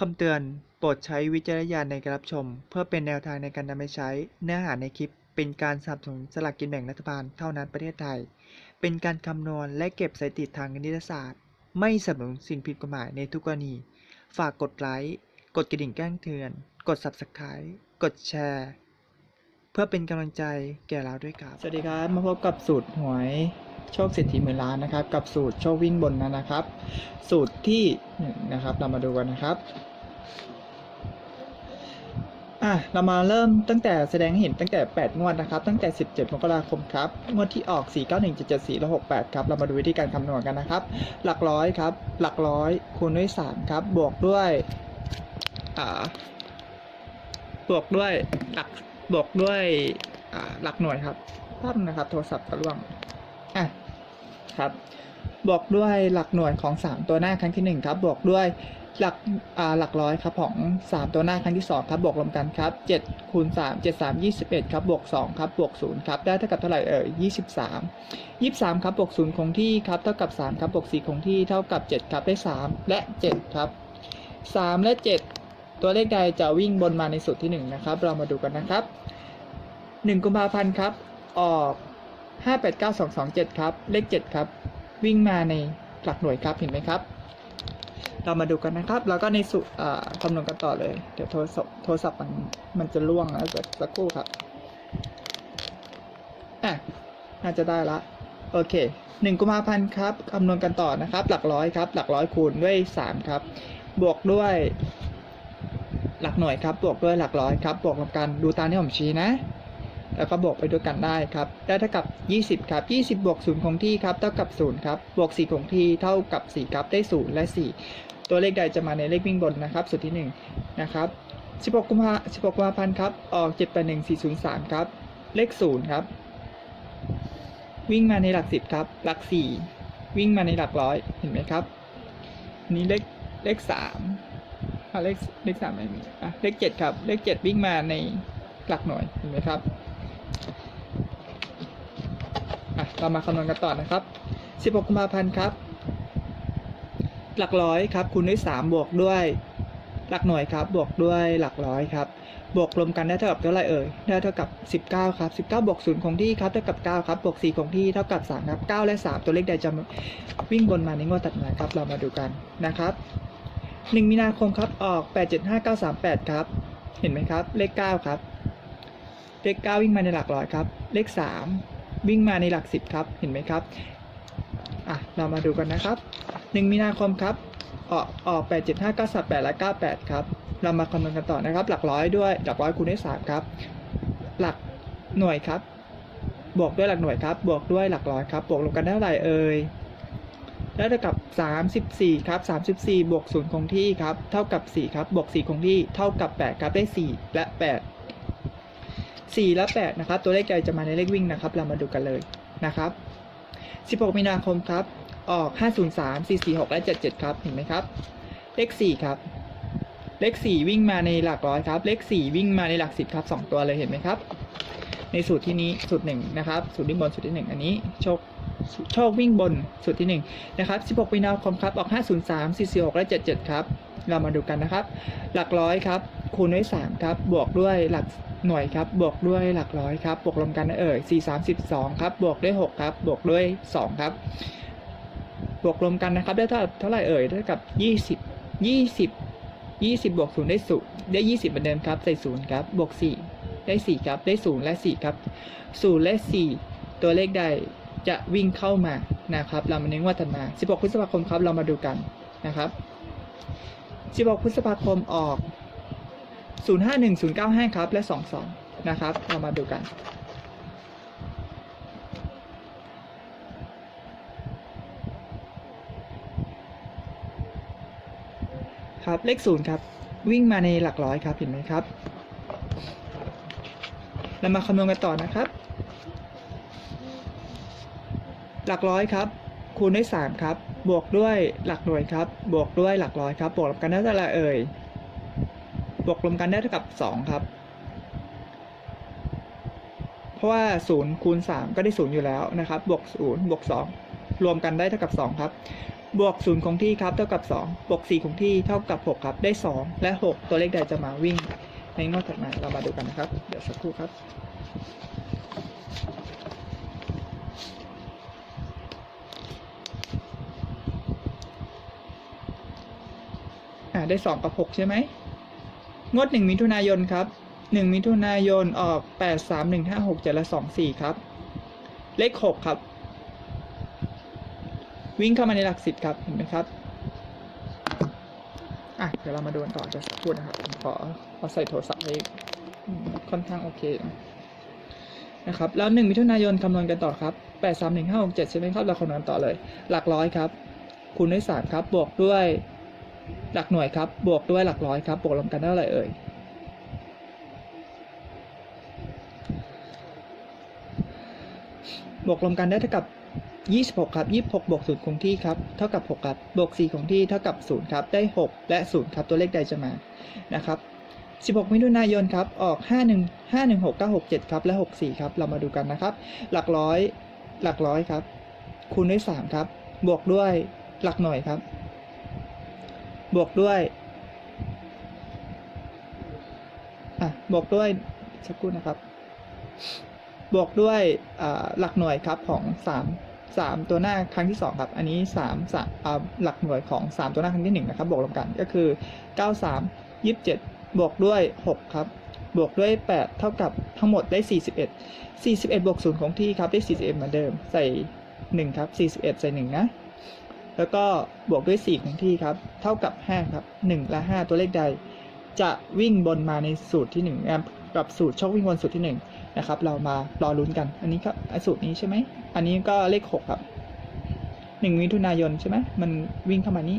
คำเตือน โปรดใช้วิจารณญาณในการรับชม เพื่อเป็นแนวทางในการนำไปใช้ เนื้อหาในคลิป เป็นการสนับสนุนสลากกินแบ่งรัฐบาลเท่านั้นประเทศไทย เป็นการคำนวณและเก็บสถิติทางคณิตศาสตร์ ไม่สนับสนุนสิ่งผิดกฎหมายในทุกกรณี ฝากกดไลค์ กดกระดิ่งแจ้งเตือน กด subscribe กดแชร์ เพื่อเป็นกำลังใจแก่เราด้วยครับ สวัสดีครับ มาพบกับสูตรหวย โชคเศรษฐีหมื่นล้านนะครับ กับสูตรโชควิ่งบนนะนะครับ สูตรที่นะครับเรามาดูกันนะครับอะเรามาเริ่มตั้งแต่แสดงให้เห็นตั้งแต่ 8 งวดนะครับ ตั้งแต่ 17 มกราคมครับ งวดที่ออก 4 9 1 7 7 4และ68 ครับ เรามาดูวิธีการคำนวณกันนะครับ หลักร้อยครับ หลักร้อยคูณด้วย 3 ครับ บวกด้วยอ่าบวกด้วยหลักบวกด้วยหลักหน่วยครับภาพนะครับ โทรศัพท์กระล่วง อะครับบวกด้วยหลักหน่วยของ 3 ตัวหน้าครั้งที่1ครับบวกด้วยหลักอ่าหลักร้อยครับของ 3 ตัวหน้าครั้งที่2ครับบวกรวมกันครับ7คูณ3 7 3 21ครับบวก2ครับบวก0ครับได้เท่ากับเท่าไหร่เอ่ย23 23ครับบวก0คงที่ครับเท่ากับ3ครับบวก4คงที่เท่ากับ7ครับได้ 3 และ 7 ครับ 3 และ 7 ตัวเลขใดจะวิ่งบนมาในสูตรที่ 1 นะครับ เรามาดูกันนะครับ 1 กุมภาพันธ์ครับออก 589227 ครับ เลข 7 ครับ วิ่งมาในหลักหน่วยครับ เห็นไหมครับ เรามาดูกันนะครับ แล้วก็ในสูตรอ่าคำนวณกันต่อเลย เดี๋ยวโทรศัพท์โทรศัพท์มันมันจะล่วงนะสักสักครู่ครับ อะ น่าจะได้ละ โอเคหนึ่งกุมภาพันธ์ครับคำนวณกันต่อนะครับ หลักร้อยครับ หลักร้อยคูณด้วยสามครับ บวกด้วย หลักหน่วยครับ บวกด้วยหลักร้อยครับ บวกรวมกันดูตามที่ผมชี้นะ แล้วก็บวกไปด้วยกันได้ครับได้เท่ากับ 20ครับ 20 บวก 0 คงที่ครับเท่ากับ 0 ครับบวก 4 คงที่เท่ากับ 4 ครับได้ 0 และ 4 ตัวเลขใดจะมาในเลขวิ่งบนนะครับสูตรที่ 1 นะครับ 16 กุมภา16 กุมภาพันธ์ครับออก781403 ครับ เลข 0 ครับ วิ่งมาในหลัก 10 ครับ หลัก 4 วิ่งมาในหลักร้อยเห็นไหมครับนี่เลขเลข3อะเลขเลข3ไม่มีอะเลข7ครับ เลข7วิ่งมาในหลักหน่วยเห็นไหมครับ อะ เรามาคำนวณกันต่อนะครับ 16 กุมภาพันธ์ครับ หลักร้อยครับคูณด้วย 3 บวกด้วย หลักหน่วยครับ บวกด้วยหลักร้อยครับ บวกรวมกันได้เท่ากับเท่าไรเอ่ย ได้เท่ากับ 19 ครับ 19 บวก 0 คงที่ครับ เท่ากับ 9 ครับ บวก 4 คงที่ เท่ากับ 3 ครับ 9 และ 3 ตัวเลขใดจะวิ่งบนมาในงวดถัดมาครับ เรามาดูกันนะครับ 1 มีนาคมครับ ออก 875938 ครับ เห็นไหมครับ เลข 9 ครับ เลข 9 วิ่งมาในหลักร้อยครับ เลข 3 วิ่งมาในหลัก 10 ครับ เห็นไหมครับอะเรามาดูกันนะครับ 1 มีนาคมครับออกออก8 7 5 9 3 8และ98 ครับ เรามาคำนวณกันต่อนะครับ หลักร้อยด้วย หลักร้อยคูณด้วย3ครับ หลักหน่วยครับ บวกด้วยหลักหน่วยครับ บวกด้วยหลักร้อยครับ บวกรวมกันได้เท่าไหร่เอ่ยได้เท่ากับ 34 ครับ 34 บวก 0 คงที่ครับ เท่ากับ 4 ครับ บวก 4 คงที่ เท่ากับ 8 ครับ ได้ 4 และ 8 4 และ 8 นะครับ ตัวเลขใดจะมาในเลขวิ่งนะครับ เรามาดูกันเลยนะครับ 16 มีนาคมครับ ออก 503 446 และ 77 ครับ เห็นไหมครับ เลข 4 ครับ เลข 4 วิ่งมาในหลักร้อยครับ เลข 4 วิ่งมาในหลัก 10 ครับ 2 ตัวเลยเห็นไหมครับ ในสูตรที่นี้สูตรหนึ่งนะครับ สูตรวิ่งบนสูตรที่ 1 อันนี้โชคโชควิ่งบนสูตรที่ 1 นะครับ 16 มีนาคมครับ ออก 503 446 และ 77 ครับ เรามาดูกันนะครับ หลักร้อยครับ คูณด้วย 3 ครับ บวกด้วยหลัก หน่วยครับบวกด้วยหลักร้อยครับบวกรวมกันเอ่ย4 3 12ครับบวกด้วย6ครับบวกด้วย 2 ครับ บวกรวมกันนะครับได้เท่าเท่าไหร่เอ่ยได้กับ 20 20 20 บวก 0 ได้ศูนย์ได้ 20 เหมือนเดิมครับ ใส่ 0 ครับ บวก 4 ได้ 4 ครับ ได้ 0 และ 4 ครับ 0 และ 4 ตัวเลขใดจะวิ่งเข้ามา นะครับ เรามาเน้นว่าถัดมา 16 พฤษภาคมครับ เรามาดูกัน นะครับ 16 พฤษภาคมออก 051095 ครับ และ 22 นะครับ เรามาดูกัน ครับเลข 0 ครับ วิ่งมาในหลักร้อยครับ เห็นไหมครับ เรามาคำนวณกันต่อนะครับ หลักร้อยครับ คูณด้วย 3 ครับ บวกด้วยหลักหน่วยครับ บวกด้วยหลักร้อยครับ บวกกันได้เท่าไรเอ่ย บวกรวมกันได้เท่ากับ 2 ครับ เพราะว่า 0 คูณ 3 ก็ได้ 0 อยู่แล้วนะครับ บวก 0 บวก 2 รวมกันได้เท่ากับ 2 ครับ บวกศูนย์คงที่ครับ เท่ากับสองบวกสี่คงที่เท่ากับหกครับ ได้สองและหกตัวเลขใดจะมาวิ่ง ในงวดถัดมาเรามาดูกันนะครับ เดี๋ยวสักครู่ครับอ่าได้สองกับหกใช่ไหม งวดหนึ่งมิถุนายนครับหนึ่งมิถุนายนออกแปดสามหนึ่งห้าหกเจ็ดและสองสี่ครับ เลขหกครับ วิ่งเข้ามาในหลักสิบครับ เห็นไหมครับ อะ เดี๋ยวเรามาดูกันต่อจะสักครู่นะครับขอเอาใส่โทรศัพท์ให้ค่อนข้างโอเคนะครับ แล้วหนึ่งมิถุนายนคำนวณกันต่อครับแปดสามหนึ่งห้าหกเจ็ดใช่ไหมครับ เราคำนวณต่อเลย หลักร้อยครับ คูณด้วยสามครับ บวกด้วย หลักหน่วยครับ บวกด้วยหลักร้อยครับ บวกรวมกันได้เท่าไหร่เอ่ยบวกรวมกันได้เท่ากับ 26 ครับ 26 บวก 0 คงที่ครับ เท่ากับ 6 ครับ บวก 4 คงที่ เท่ากับ 0 ครับ ได้ 6 และ 0 ครับ ตัวเลขใดจะมา นะครับ 16 มิถุนายนครับ ออก 51 516 967 ครับ และ 64 ครับ เรามาดูกันนะครับ หลักร้อย หลักร้อยครับ คูณด้วย 3 ครับ บวกด้วย หลักหน่วยครับ บวกด้วยอะบวกด้วยสักครู่นะครับ บวกด้วยหลักหน่วยครับของสามสามตัวหน้าครั้งที่สองครับ อันนี้สามสามหลักหน่วยของสามตัวหน้าครั้งที่หนึ่งนะครับ บวกรวมกันก็คือเก้าสามยี่สิบเจ็ดบวกด้วยหกครับ บวกด้วยแปดเท่ากับทั้งหมดได้สี่สิบเอ็ดสี่สิบเอ็ดบวกศูนย์ของที่ครับ ได้สี่สิบเอ็ดเหมือนเดิม ใส่หนึ่งครับสี่สิบเอ็ดใส่หนึ่งนะ แล้วก็บวกด้วยสี่ของที่ครับ เท่ากับห้าครับหนึ่งและห้าตัวเลขใด จะวิ่งบนมาในสูตรที่หนึ่งนะครับกับสูตรโชควิ่งบนสูตรที่หนึ่งนะครับ เรามารอลุ้นกัน อันนี้ก็สูตรนี้ใช่ไหม อันนี้ก็เลขหกครับหนึ่งมิถุนายนใช่ไหมมันวิ่งเข้ามานี้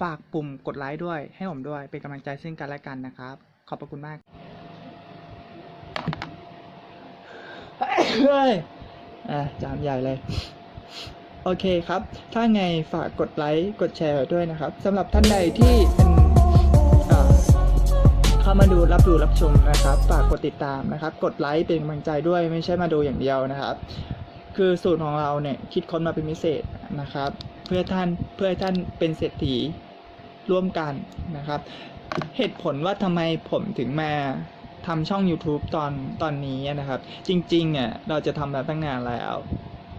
ฝากปุ่มกดไลค์ด้วย ให้ผมด้วย เป็นกำลังใจซึ่งกันและกันนะครับ ขอบพระคุณมากเฮ้ยอะจามใหญ่เลย โอเคครับ ถ้าไงฝากกดไลค์ กดแชร์ด้วยนะครับสำหรับท่านใดที่เป็นเข้ามาดูรับดูรับชมนะครับ ฝากกดติดตามนะครับ กดไลค์เป็นกำลังใจด้วยไม่ใช่มาดูอย่างเดียวนะครับ คือสูตรของเราเนี่ยคิดค้นมาเป็นพิเศษนะครับ พื่อท่านเพื่อท่านเป็นเศรษฐีร่วมกันนะครับ เหตุผลว่าทำไมผมถึงมาทำช่อง YouTube ตอนตอนนี้นะครับ จริงๆเนี่ยเราจะทำมาตั้งนานแล้ว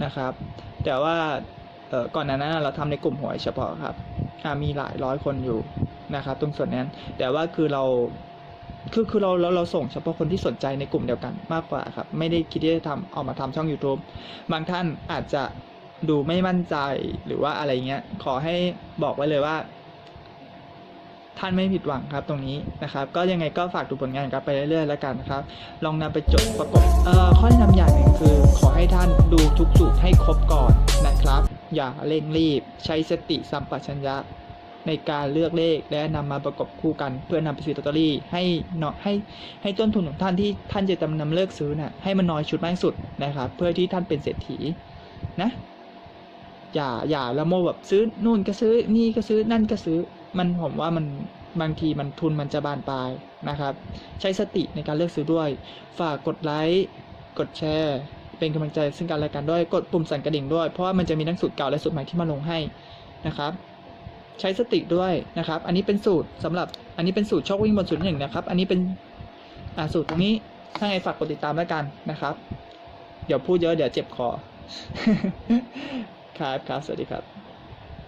นะครับ แต่ว่าก่อนหน้านั้นเราทำในกลุ่มหวยเฉพาะครับมีหลายร้อยคนอยู่นะครับ ตรงส่วนนั้น แต่ว่าคือเราคือคือเราเราเราส่งเฉพาะคนที่สนใจในกลุ่มเดียวกันมากกว่าครับ ไม่ได้คิดที่จะทำเอามาทำช่อง YouTube บางท่านอาจจะ ดูไม่มั่นใจหรือว่าอะไรเงี้ย ขอให้บอกไว้เลยว่า ท่านไม่ผิดหวังครับตรงนี้นะครับ ก็ยังไงก็ฝากดูผลงานครับไปเรื่อยๆแล้วกันนะครับ ลองนำไปจดประกบเอ่อข้อแนะนำอย่างหนึ่งคือ ขอให้ท่านดูทุกสูตรให้ครบก่อนนะครับ อย่าเร่งรีบ ใช้สติสัมปชัญญะในการเลือกเลขและนำมาประกบคู่กัน เพื่อนำไปซื้อลอตเตอรี่ให้เนาะให้ให้ต้นทุนของท่านที่ท่านจะจำนำเลิกซื้อน่ะให้มันน้อยชุดมากที่สุดนะครับ เพื่อที่ท่านเป็นเศรษฐีนะ อย่าอย่าละโมแบบซื้อนู่นก็ซื้อนี่ก็ซื้อนั่นก็ซื้อ มันผมว่ามันบางทีมันทุนมันจะบานปลายนะครับ ใช้สติในการเลือกซื้อด้วย ฝากกดไลค์กดแชร์เป็นกำลังใจซึ่งกันและกันด้วยกดปุ่มสั่นกระดิ่งด้วย เพราะว่ามันจะมีทั้งสูตรเก่าและสูตรใหม่ที่มาลงให้นะครับ ใช้สติด้วยนะครับ อันนี้เป็นสูตรสำหรับอันนี้เป็นสูตรโชควิ่งบนสูตรหนึ่งนะครับ อันนี้เป็นอ่าสูตรตรงนี้ถ้าไงฝากกดติดตามแล้วกันนะครับ เดี๋ยวพูดเยอะเดี๋ยวเจ็บคอ ครับครับ สวัสดีครับ